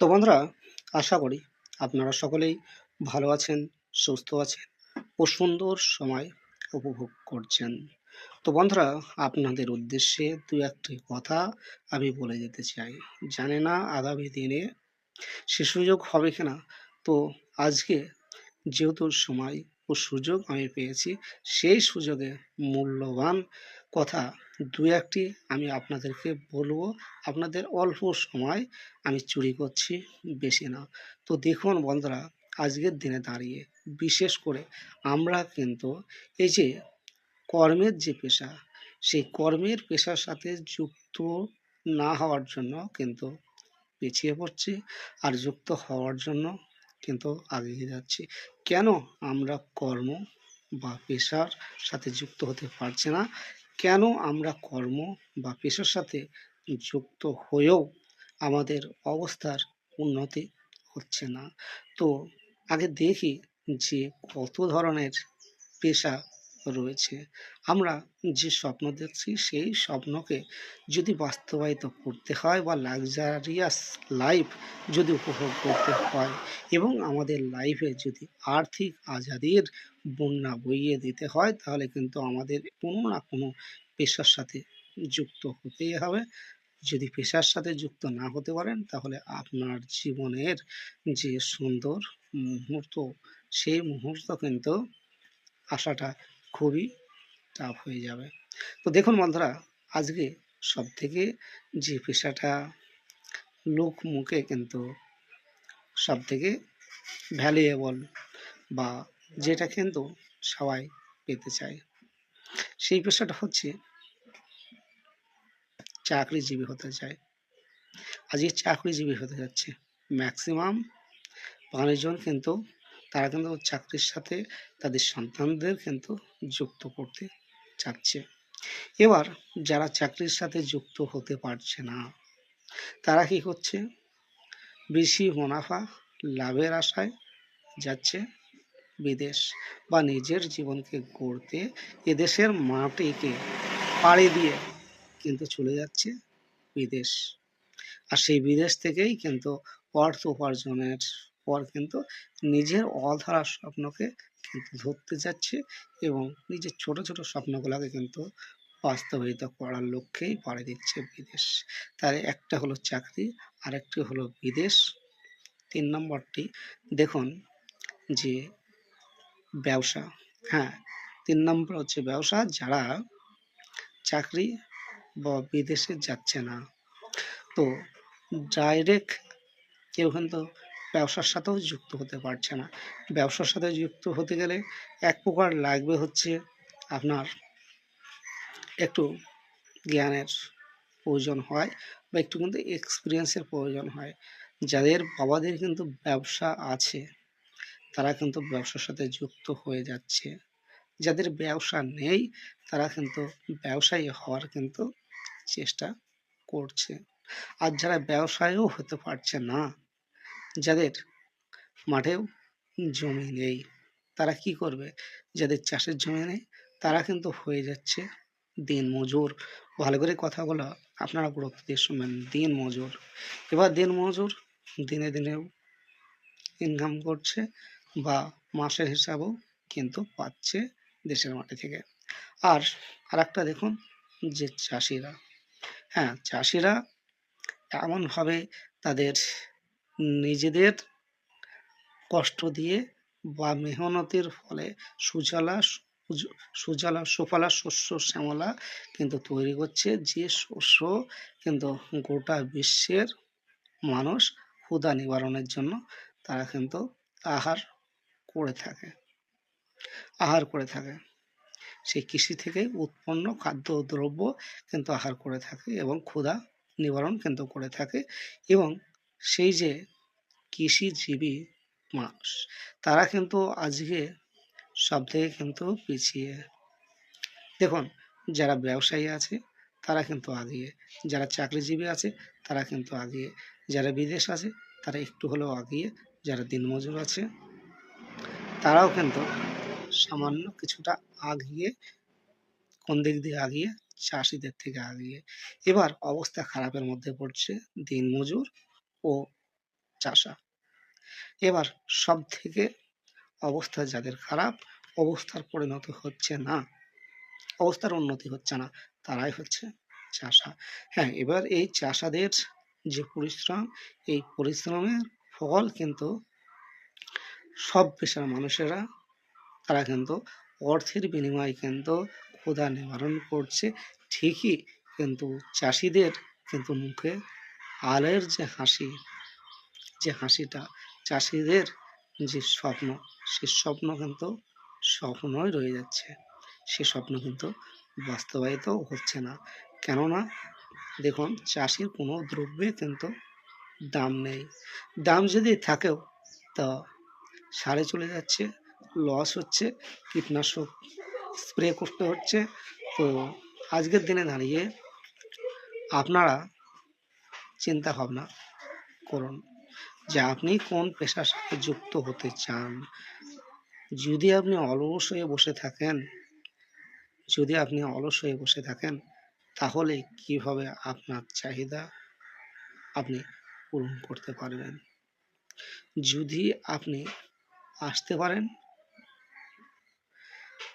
তো বন্ধুরা, আশা করি আপনারা সকলেই ভালো আছেন, সুস্থ আছেন ও সুন্দর সময় উপভোগ করছেন। তো বন্ধুরা, আপনাদের উদ্দেশ্যে দু একটি কথা আমি বলে যেতে চাই। জানে না আগামী দিনে সে সুযোগ হবে কিনা? তো আজকে যেহেতু সময় ও সুযোগ আমি পেয়েছি, সেই সুযোগে মূল্যবান কথা দু একটি আমি আপনাদেরকে বলব। আপনাদের অল্প সময় আমি চুরি করছি, বেশি না। তো দেখুন বন্ধুরা, আজকের দিনে দাঁড়িয়ে বিশেষ করে আমরা কিন্তু এই যে কর্মের যে পেশা, সেই কর্মের পেশার সাথে যুক্ত না হওয়ার জন্য কিন্তু পিছিয়ে পড়ছি আর যুক্ত হওয়ার জন্য কিন্তু আগিয়ে যাচ্ছি। কেন আমরা কর্ম বা পেশার সাথে যুক্ত হতে পারছি না? কেন আমরা কর্ম বা পেশার সাথে যুক্ত হয়েও আমাদের অবস্থার উন্নতি হচ্ছে না? তো আগে দেখি যে কত ধরনের পেশা রয়েছে। আমরা যে স্বপ্ন দেখছি, সেই স্বপ্নকে যদি বাস্তবায়িত করতে হয় বা লাক্সারিয়াস লাইফ যদি উপভোগ করতে হয় এবং আমাদের লাইফে যদি আর্থিক আজাদির বন্যা বইয়ে দিতে হয়, তাহলে কিন্তু আমাদের কোনো না কোনো পেশার সাথে যুক্ত হতেই হবে। যদি পেশার সাথে যুক্ত না হতে পারেন, তাহলে আপনার জীবনের যে সুন্দর মুহূর্ত, সেই মুহূর্ত কিন্তু আসাটা খুবই টাফ হয়ে যাবে। তো দেখুন বন্ধুরা, আজকে সব থেকে যে পেশাটা লোক মুখে কিন্তু সব থেকে ভ্যালুয়েবল বা যেটা কিন্তু সবাই পেতে চায়। সেই পেশাটা হচ্ছে চাকরিজীবী হতে চায়। আজকে চাকরিজীবী হতে যাচ্ছে। ম্যাক্সিমাম মানুষজন কিন্তু তারা কিন্তু চাকরির সাথে তাদের সন্তানদের কিন্তু যুক্ত করতে চাচ্ছে। এবার যারা চাকরির সাথে যুক্ত হতে পারছে না, তারা কি করছে? বেশি মুনাফা লাভের আশায় যাচ্ছে। বিদেশ বা নিজের জীবনকে গড়তে এদেশের মাটিকে পাড়ি দিয়ে কিন্তু চলে যাচ্ছে বিদেশ। আর সেই বিদেশ থেকেই কিন্তু অর্থ উপার্জনের পর কিন্তু নিজের অধরা স্বপ্নকে কিন্তু ধরতে যাচ্ছে এবং নিজের ছোট ছোট স্বপ্নগুলোকে কিন্তু বাস্তবায়িত করার লক্ষ্যেই পাড়ি দিচ্ছে বিদেশ। তার একটা হলো চাকরি, আরেকটি হলো বিদেশ। তিন নম্বরটি, দেখুন যে ব্যবসা। হ্যাঁ তিন নম্বর হচ্ছে ব্যবসা। যারা চাকরি বা বিদেশে যাচ্ছে না। তো ডাইরেক্ট কেউ কিন্তু ব্যবসার সাথেও যুক্ত হতে পারছে না। ব্যবসার সাথে যুক্ত হতে গেলে এক প্রকার লাগবে হচ্ছে আপনার একটু জ্ঞানের প্রয়োজন হয় বা একটু কিন্তু এক্সপিরিয়েন্সের প্রয়োজন হয়। যাদের বাবাদের কিন্তু ব্যবসা আছে। তারা কিন্তু ব্যবসার সাথে যুক্ত হয়ে যাচ্ছে। যাদের ব্যবসা নেই, তারা কিন্তু ব্যবসায়ী হওয়ার কিন্তু চেষ্টা করছে। আর যারা ব্যবসায়ও হতে পারছে না, যাদের মাঠেও জমি নেই, তারা কি করবে? যাদের চাষের জমি নেই, তারা কিন্তু হয়ে যাচ্ছে দিন মজুর ভালো করে কথাগুলো আপনারা গুরুত্ব দিয়ে শুনবেন দিন মজুর এবার দিন মজুর দিনে দিনেও ইনকাম করছে বা মাসের হিসাবেও কিন্তু পাচ্ছে দেশের মাটি থেকে। আর আরেকটা দেখুন যে চাষিরা। হ্যাঁ চাষিরা এমনভাবে তাদের নিজেদের কষ্ট দিয়ে বা মেহনতের ফলে সুজলা সুজ- সুজলা সুফলা শস্য শ্যামলা কিন্তু তৈরি করছে যে শস্য কিন্তু গোটা বিশ্বের মানুষ ক্ষুধা নিবারণের জন্য তারা কিন্তু আহার করে থাকে, আহার করে থাকে। সেই কৃষি থেকে উৎপন্ন খাদ্যদ্রব্য কিন্তু আহার করে থাকে এবং ক্ষুধা নিবারণ কিন্তু করে থাকে এবং সেই যে কৃষিজীবী মানুষ, তারা কিন্তু আজকে সব থেকে কিন্তু পিছিয়ে। দেখুন, যারা ব্যবসায়ী আছে, তারা কিন্তু আগিয়ে। যারা চাকরিজীবী আছে, তারা কিন্তু আগিয়ে। যারা বিদেশ আছে, তারা একটু হলেও আগিয়ে। যারা দিনমজুর আছে তারাও কিন্তু সামান্য কিছুটা আগিয়ে কোন দিক দিয়ে আগিয়ে? চাষিদের থেকে আগিয়ে। এবার অবস্থা খারাপের মধ্যে পড়ছে দিনমজুর ও চাষা। এবার সব থেকে অবস্থা যাদের খারাপ, অবস্থার পরিণত হচ্ছে না, অবস্থার উন্নতি হচ্ছে না, তারাই হচ্ছে চাষা। হ্যাঁ এবার এই চাষাদের যে পরিশ্রম, এই পরিশ্রমের ফল কিন্তু সব পেশার মানুষেরা, তারা কিন্তু অর্থের বিনিময়ে কিন্তু ক্ষুধা নিবারণ করছে। ঠিকই কিন্তু চাষিদের কিন্তু মুখে আলের যে হাসি, যে হাসিটা, চাষিদের যে স্বপ্ন, সে স্বপ্ন কিন্তু স্বপ্নই রয়ে যাচ্ছে। সে স্বপ্ন কিন্তু বাস্তবায়িত হচ্ছে না। কেননা দেখুন, চাষির কোনো দ্রব্যে কিন্তু দাম নেই। দাম যদি থাকেও, তা সারে চলে যাচ্ছে লস হচ্ছে, কীটনাশক স্প্রে করতে হচ্ছে। তো আজকের দিনে দাঁড়িয়ে আপনারা চিন্তা ভাবনা করুন যে আপনি কোন পেশার সাথে যুক্ত হতে চান। যদি আপনি অলস হয়ে বসে থাকেন, যদি আপনি অলস হয়ে বসে থাকেন, তাহলে কীভাবে আপনার চাহিদা আপনি পূরণ করতে পারবেন? যদি আপনি আসতে পারেন।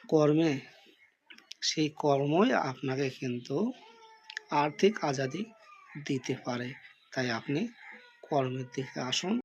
কর্মে সেই কর্মই আপনাকে কিন্তু আর্থিক আজাদি দিতে পারে। তাই আপনি কর্মের দিকে আসুন।